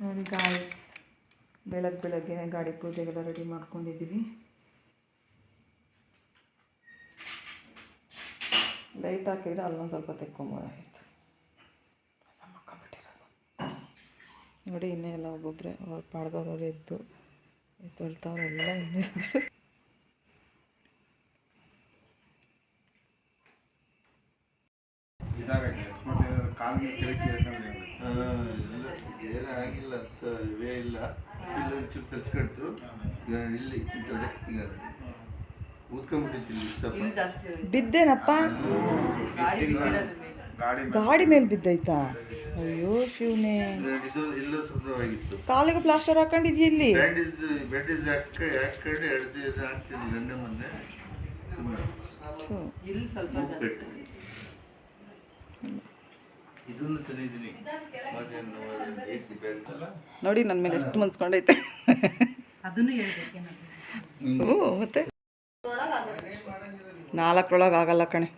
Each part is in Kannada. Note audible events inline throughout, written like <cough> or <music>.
ನೋಡಿ ಗಾಯ್ಸ್ ಬೆಳಗ್ಗೆ ಬೆಳಗ್ಗೆ ಗಾಡಿ ಪೂಜೆಗೆಲ್ಲ ರೆಡಿ ಮಾಡ್ಕೊಂಡಿದ್ದೀವಿ. ಲೈಟ್ ಹಾಕಿದ್ರೆ ಅಲ್ಲೊಂದು ಸ್ವಲ್ಪ ತೆಕ್ಕೊಂಬೋದಾಗಿತ್ತು. ಮಕ್ಕೊಂಬಿಟ್ಟಿರೋದು ನೋಡಿ ಇನ್ನೇ ಎಲ್ಲ ಒಬ್ಬೊಬ್ಬರೇ ಅವ್ರು ಪಾಡ್ದವ್ರವ್ರು ಎದ್ದು ಎದ್ದೇಳ್ತಾವ್ರೆಲ್ಲ ಇನ್ನೂ ಇದಾಗೈತೆ ಏನೂ ಆಗಿಲ್ಲ ಅಂತ ಇವೇ ಇಲ್ಲ. ಇಲ್ಲ ಒಂಚೂರು ಸಚ್ಕಡ್ತು ಈಗ ಇಲ್ಲಿ ಈ ಕಡೆ ಈಗ ಊದ್ಕೊಂಡ್ಬಿಟ್ಟಿತ್ತು ಇಲ್ಲಿ ಸ್ವಲ್ಪ ಬಿದ್ದೇನಪ್ಪ? ಗಾಡಿ ಗಾಡಿ ಮೇಲೆ ಬಿದ್ದೈತಾ ಅಯ್ಯೋ ಶಿವನೇ. ಇದು ಇದು ಇಲ್ಲೂ ಸುಂದರವಾಗಿತ್ತು. ಕಾಲಿಗೆ ಪ್ಲಾಸ್ಟರ್ ಹಾಕೊಂಡಿದ್ಯ ಇಲ್ಲಿ? ಸ್ವಲ್ಪ ಬ್ಯಾಂಡೇಜ್ ನೋಡಿ ನನ್ನ ಮೇಲೆ ಎಷ್ಟು ಮನ್ಸ್ಕೊಂಡೈತೆ. ಅದನ್ನು ಹ್ಞೂ ಮತ್ತೆ? ನಾಲ್ಕರೊಳಗೆ ಆಗಲ್ಲ ಕಣೆ.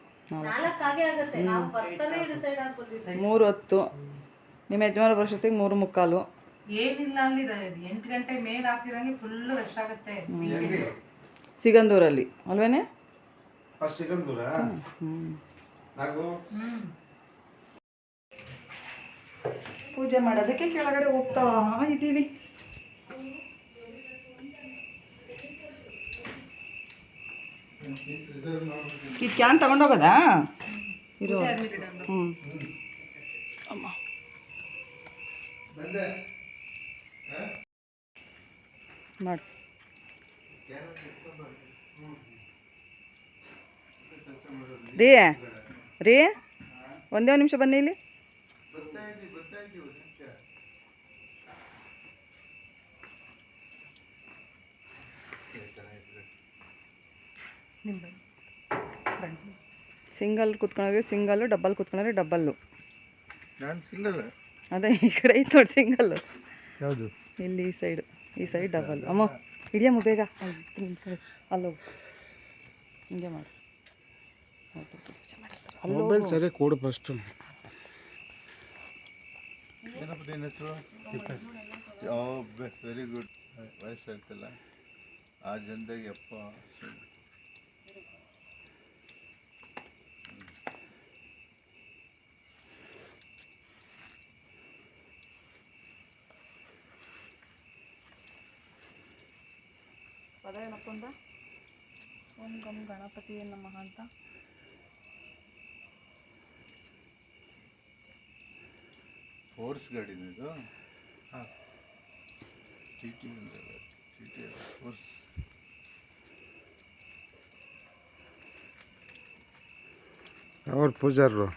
ಮೂರು ಹೊತ್ತು. ನಿಮ್ಮ ಯಜಮಾನ ವರ್ಷತ್ತಿಗೆ ಮೂರು ಮುಕ್ಕಾಲು. ಏನಿಲ್ಲ ಅಲ್ಲಿ ಎಂಟು ಗಂಟೆ ಮೇಲೆ ಆಗ್ತಿದಂಗೆ ಫುಲ್ ರಶ್ ಆಗುತ್ತೆ. ಸಿಗಂದೂರಲ್ಲಿ. ಅಲ್ವೇನೆ? ಫಸ್ಟ್ ಸಿಗಂದೂರ? ಹ್ಞೂ ಪೂಜೆ ಮಾಡೋದಕ್ಕೆ ಕೆಳಗಡೆ ಹೋಗ್ತಾ ಇದ್ದೀವಿ. ಈ ಕ್ಯಾನ್ ತಗೊಂಡೋಗೋದಾ? ಇದು ಹ್ಞೂ ಅಮ್ಮ. ರೀ ರೀ, ಒಂದು ನಿಮಿಷ ಬನ್ನಿ ಇಲ್ಲಿ ಬರ್ತಾ ಇದ್ದೀವಿ ಬರ್ತಾ ಇದ್ದೀವಿ ಒಂದು ನಿಮಿಷ ಸಿಂಗಲ್ ಕುತ್ಕೊಂಡ್ರೆ ಸಿಂಗಲ್ಲು ಡಬ್ಬಲ್ ಕುತ್ಕೊಂಡ್ರೆ ಡಬ್ಬಲ್ಲು ನಾನು ಸಿಂಗಲ್ ಅದೇ ಈ ಕಡೆ ಐತೆ ನೋಡಿ ಸಿಂಗಲ್ಲು ಹೌದು ಇಲ್ಲಿ ಈ ಸೈಡು ಈ ಸೈಡ್ ಡಬಲ್ ಅಮ್ಮ ಹಿಡಿಯಮ್ಮ ಬೇಗ. ಅಲ್ಲೋ ಹಿಂಗೆ ಮಾಡು. ಮೊಬೈಲ್ ಸರಿ ಕೊಡು ಫಸ್ಟು ಏನಪ್ಪ ನಿನ್ನ ಹೆಸರು? ವೆರಿ ಗುಡ್ ವಯಸ್ಸಾಗ್ತಿಲ್ಲ ಆ ಜನದಾಗ ಅಪ್ಪ ಪದ ಏನಪ್ಪ ಅಂದ? ಓಂ ಗಮ್ ಗಣಪತಿ ನಮಃ ಅಂತ. ಫೋರ್ಸ್ ಗಾಡಿನ ಇದು? ಹಾಂ. T T T T force ಅವ್ರ ಪೂಜಾರರು.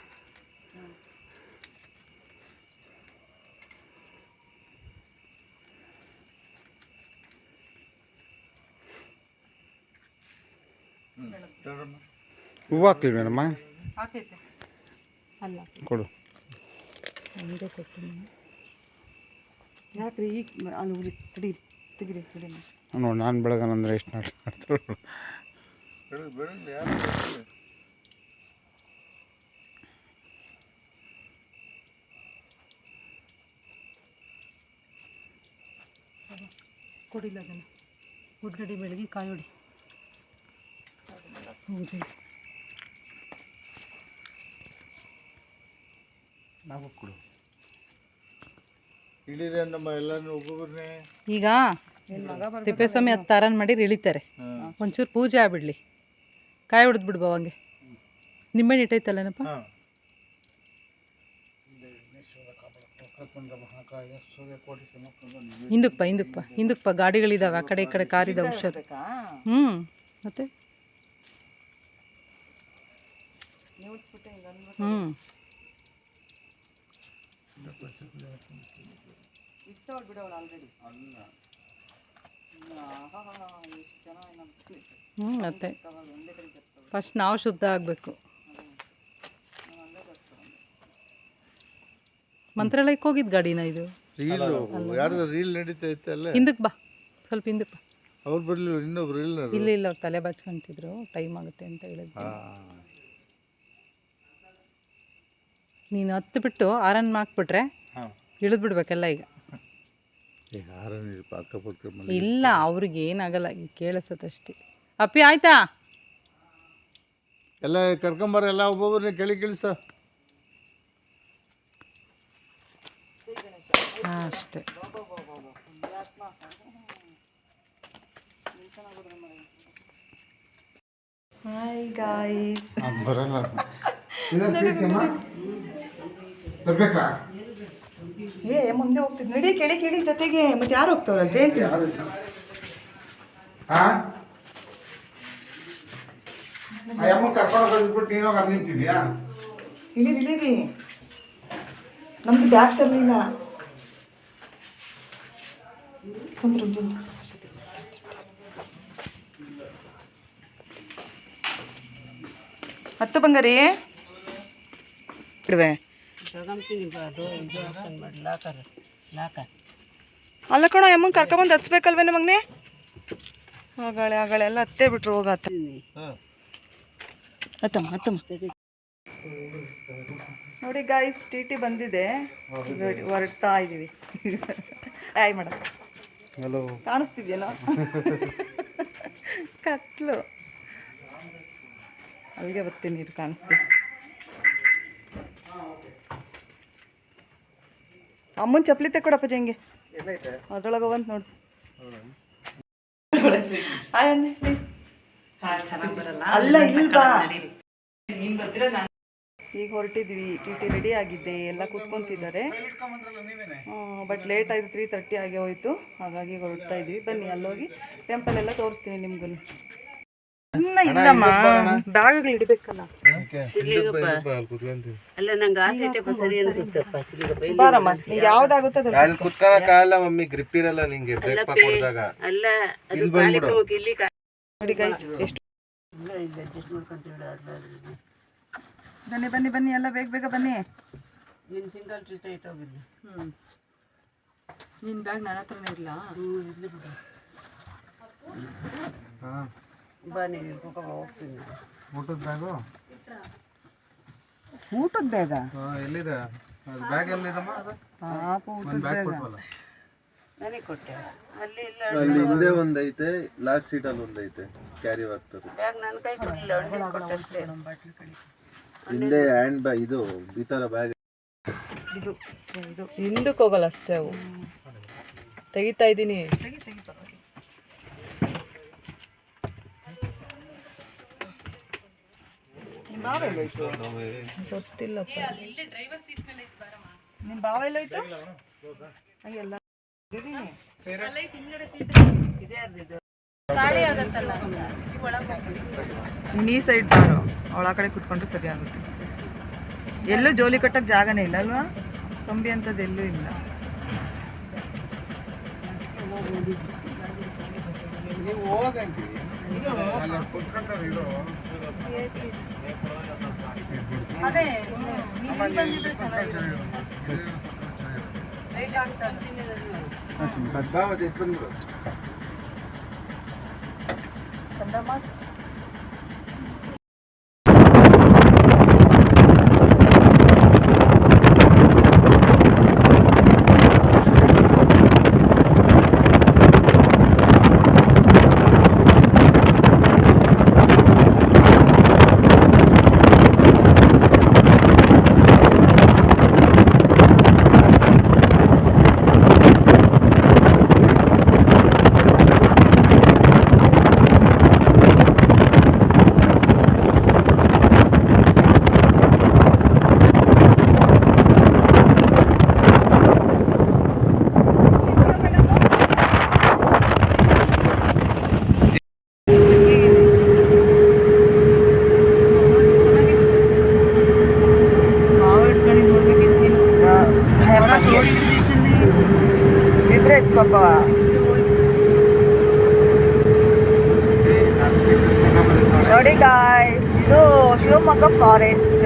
ಹೂವು ಹಾಕ್ಲಿ ಮೇಡಮ್ಮ ಅಲ್ಲ. ಕೊಡು. ಹಂಗೆ ಕೊಟ್ಟು ಯಾಕ್ರಿ ಈಗ ಅಲ್ಲಿ ಉರಿ ತೆಗೀರಿ ತೆಗೀರಿ ಬಿಡಿ ನೋಡಿ ನಾನು ಬೆಳಗನಂದ್ರೆ ಎಷ್ಟು ಬರ್ತಾರೆ? ಕೊಡಿಲ್ಲ ಅದನ್ನು. ಉದ್ಗಡಿ ಬೆಳಗ್ಗೆ ಕಾಯೋಡಿ. ಹೌದು. ನಾವು ಕೊಡು ಇಳಿದ್ರೆ ನಮ್ಮ ಎಲ್ಲಾನು ಒಬ್ಬೊಬ್ಬರನ್ನೇ ಈಗ ತಿಪ್ಪೇಸ್ವಾಮಿ ಅದು ತಾರನ್ ಮಾಡಿ ಇಳಿತಾರೆ. ಒಂಚೂರು ಪೂಜೆ ಆಗ್ಬಿಡ್ಲಿ. ಕಾಯಿ ಹೊಡೆದು ಬಿಡ್ಬೋ ಹಂಗೆ ನಿಂಬೆಹಣ್ಣು ಇಟ್ಟೈತಲ್ಲೇನಪ್ಪ ಹಿಂದಕ್ಪ ಹಿಂದಕ್ಕೆ ಹಿಂದಕ್ಪ ಹಿಂದಕ್ಕೆ ಬಾ ಹಿಂದಕ್ಕೆ ಬಾ ಗಾಡಿಗಳಿದಾವೆ ಆ ಕಡೆ ಈ ಕಡೆ ಕಾರ್ ಇದಾವೆ ಹುಷಾರು ಹ್ಞೂ ಮತ್ತೆ? ಹ್ಞೂ ಇಷ್ಟ ಬಿಡವಳು ಆಲ್ರೆಡಿ ಅಲ್ಲ ಎಷ್ಟು ಹ್ಞೂ ಮತ್ತೆ? ಒಂದೇ ಕಡೆ ಬರ್ತಾವೆ ಫಸ್ಟ್ ನಾವು ಶುದ್ಧ ಆಗಬೇಕು. ಅಲ್ಲೇ ಮಂತ್ರಾಲಯಕ್ಕೆ ಹೋಗಿದ್ದು ಗಾಡಿನ ಇದು? ರೀಲ್ ಯಾರ್ದು ರೀಲ್ ನಡೀತಾ ಇತ್ತಲ್ಲ? ಹಿಂದಕ್ಕೆ ಬಾ. ಸ್ವಲ್ಪ ಹಿಂದಕ್ಕೆ ಬಾ. ಅವ್ರು ಬರ್ಲಿಲ್ಲ ಇನ್ನೊಬ್ರು ಇಲ್ಲ ಇಲ್ಲ ಇಲ್ಲ ಅವ್ರು ತಲೆ ಬಾಚ್ಕೊಂತಿದ್ರು. ಟೈಮ್ ಆಗುತ್ತೆ ಅಂತ ಹೇಳಿದ್ರು ನೀನು ಹತ್ತು ಬಿಟ್ಟು ಆರನ್ ಹಾಕ್ಬಿಟ್ರೆ ಇಳಿದು ಬಿಡ್ಬೇಕಲ್ಲ ಈಗ. ಇಲ್ಲ ಅವ್ರಿಗೆ ಏನಾಗಲ್ಲ ಈಗ ಕೇಳಿಸತ್ತಷ್ಟೇ ಅಪ್ಪಿ ಆಯ್ತಾ? ಎಲ್ಲ ಕರ್ಕೊಂಬರ ಎಲ್ಲ ಒಬ್ಬೊಬ್ಬರನ್ನ ಕೇಳಿ ಕೇಳಿಸ ಅಷ್ಟೇ. ಹಾಯ್ ಗಾಯ್ಸ್ ಬರಲ್ಲ. <laughs> ಬರ್ಬೇಕಾ? ಏ ಮುಂದೆ ಹೋಗ್ತಿದ್ ನಡಿ ಕೇಳಿ ಕೇಳಿ ಜೊತೆಗೆ. ಮತ್ತೆ ಯಾರು ಹೋಗ್ತಾವ್ರ? ಜಯಂತಿ? ಹಾ ಕರ್ಕೊಂಡು ಹೋಗ್ಬಿಟ್ಟು ನೀನು ಹೋಗಿ ಅಲ್ಲಿ ನಿಂತಿದ್ಯಾ? ಇಳೀರಿ ಇಳೀರಿ ನಮ್ದು ಬ್ಯಾಗ್ ತರಲಿಲ್ಲ ಹತ್ತು ಬಂಗಾರಿ. ಇಡುವೆ ಅಲ್ಲ ಕಣೋ ಅಮ್ಮಂಗೆ ಕರ್ಕೊಂಬಂದು ಹಚ್ಬೇಕಲ್ವೇನ ಮಗನೆ ಆಗಾಳೆ ಆಗಾಳೆ ಎಲ್ಲ ಹತ್ತೇ ಬಿಟ್ರು ಹೋಗತ್ತ ಹತ್ತಮ್ಮ ಹತ್ತಮ್ಮ. ನೋಡಿ ಗಾಯ್ಸ್ ಟಿ ಟಿ ಬಂದಿದೆ. ಹೊರಡ್ತಾ ಇದ್ದೀವಿ ಆಯ್ ಮೇಡಮ್ ಹಲೋ ಕಾಣಿಸ್ತಿದ್ಯಲ್ಲ? ಕತ್ಲು. ಅಲ್ಲಿಗೆ ಬರ್ತೀನಿ ನೀರು ಕಾಣಿಸ್ತೀವಿ ಅಮ್ಮನ ಚಪ್ಪಲಿ ತೆಕ್ಕೊಡಪ್ಪ ಜಂಗೆ ಅದ್ರೊಳಗೆ ಬಂತು ನೋಡು. ಅಲ್ಲ ಇಲ್ಲಿ ಬಾ ಈಗ ಹೊರಟಿದ್ವಿ ಟಿ ಟಿ ರೆಡಿ ಆಗಿದ್ದೆ ಎಲ್ಲ ಕೂತ್ಕೊಂತಿದ್ದಾರೆ. ಬಟ್ ಲೇಟ್ ಆಯ್ತು ತ್ರೀ ತರ್ಟಿ ಆಗಿ ಹೋಯ್ತು. ಹಾಗಾಗಿ ಹೊರಡ್ತಾ ಇದ್ವಿ. ಬನ್ನಿ ಅಲ್ಲೋಗಿ ಟೆಂಪಲ್ ಎಲ್ಲ ತೋರಿಸ್ತೀನಿ ನಿಮ್ಗೂ ಇಲ್ಲಮ್ಮ ಬ್ಯಾಗ್ಗಳು ಇಡಬೇಕಲ್ಲ ಅಲ್ಲ ನಂಗೆ ಆ ಸೀಟಪ್ಪ ಸರಿ ಅನಿಸುತ್ತಪ್ಪ ಬಾರಮ್ಮ ನಿಂಗೆ ಯಾವ್ದಾಗುತ್ತೋ ಅಲ್ಲಿ ಕುತ್ಕೊಳಕ್ಕಾಗಲ್ಲ ಮಮ್ಮಿ ಗ್ರಿಪ್ ಇರಲ್ಲ ನಿಂಗೆ ಬ್ರೇಕ್ ಕೊಡಿದಾಗ. ಅಲ್ಲ ಅದು ಹೋಗಿ ಇಲ್ಲಿ ನೋಡಿ ಗೈಸ್ ಎಷ್ಟು ಇಲ್ಲ ಇಲ್ಲ ಅಡ್ಜಸ್ಟ್ ಮಾಡ್ಕೊಂತೀವಿ ಬನ್ನಿ ಬನ್ನಿ ಬನ್ನಿ ಎಲ್ಲ ಬೇಗ ಬೇಗ ಬನ್ನಿ. ನೀನು ಸಿಂಗಲ್ ಟ್ರೀಟ್ ಆಯ್ತು ಹೋಗಿಲ್ಲ ಹ್ಞೂ ನಿನ್ನ ಬ್ಯಾಗ್ ನನ್ನ ಹತ್ರನೇ ಇಲ್ಲ ಹ್ಞೂ ಇಲ್ಲಿ ಬಿಡು. ಬಾ ನೀನು ಕರ್ಕೊಂಡ್ ಹೋಗ್ತೀನಿ. ಊಟದ ಬ್ಯಾಗು ಊಟದ ಬೇಗ ಎಲ್ಲಿದೆ? ಅದು ಬ್ಯಾಗ್ ಎಲ್ಲಿದಮ್ಮ ಅದು? ಪಾಪ ಊಟದ ಬೇಗ ನನಗೆ ಕೊಟ್ಟೆ. ಅಲ್ಲಿ ಇಲ್ಲ. ಅಲ್ಲಿ ಹಿಂದೆ ಒಂದೈತೆ ಲಾಸ್ಟ್ ಸೀಟ್ ಅಲ್ಲಿ ಒಂದೈತೆ ಕ್ಯಾರಿ ಆಗ್ತದೆ ಬ್ಯಾಗ್ ನನ್ನ ಕೈ ಅವ್ನಿಗೆ ಹಿಂದೆ ಹ್ಯಾಂಡ್ ಬ್ಯಾಗ್ ಇದು ಈ ತರ ಬ್ಯಾಗ್ ಇದು ಇದು ಹಿಂದಕ್ಕೆ ಹೋಗಲ್ಲ ಅಷ್ಟೇ ಅವು. ತೆಗಿತಾ ಇದ್ದೀನಿ. ಗೊತ್ತಿಲ್ಲಪ್ಪ. ನಿಮ್ಮ ಎಲ್ಲೋಯ್ತು ಹಂಗೆಲ್ಲ ಈ ಸೈಡ್ ಬಾರು. ಅವಳ ಕಡೆ ಕುತ್ಕೊಂಡ್ರೆ ಸರಿ ಆಗುತ್ತೆ. ಎಲ್ಲೂ ಜೋಲಿ ಕಟ್ಟಕ್ಕೆ ಜಾಗನೇ ಇಲ್ಲ ಅಲ್ವಾ? ಕಂಬಿ ಅಂಥದ್ದು ಎಲ್ಲೂ ಇಲ್ಲ. ನೀವು ಇರೋ ಅದೇ ನೀವು ಬಂದಿದ್ರೆ ಚೆನ್ನಾಗಿರೋದು ಲೇಟ್ ಆಗ್ತದೆ ಬಾ ಮತ್ತೆ ಎತ್ತ್ ಬಂದ್ಬಿಡು ಕಂದಮಾಸ್ ಇದ್ರೆ ಪಾಪ ನೋಡಿ ಗಾಯ್ಸ್ ಇದು ಶಿವಮೊಗ್ಗ ಫಾರೆಸ್ಟ್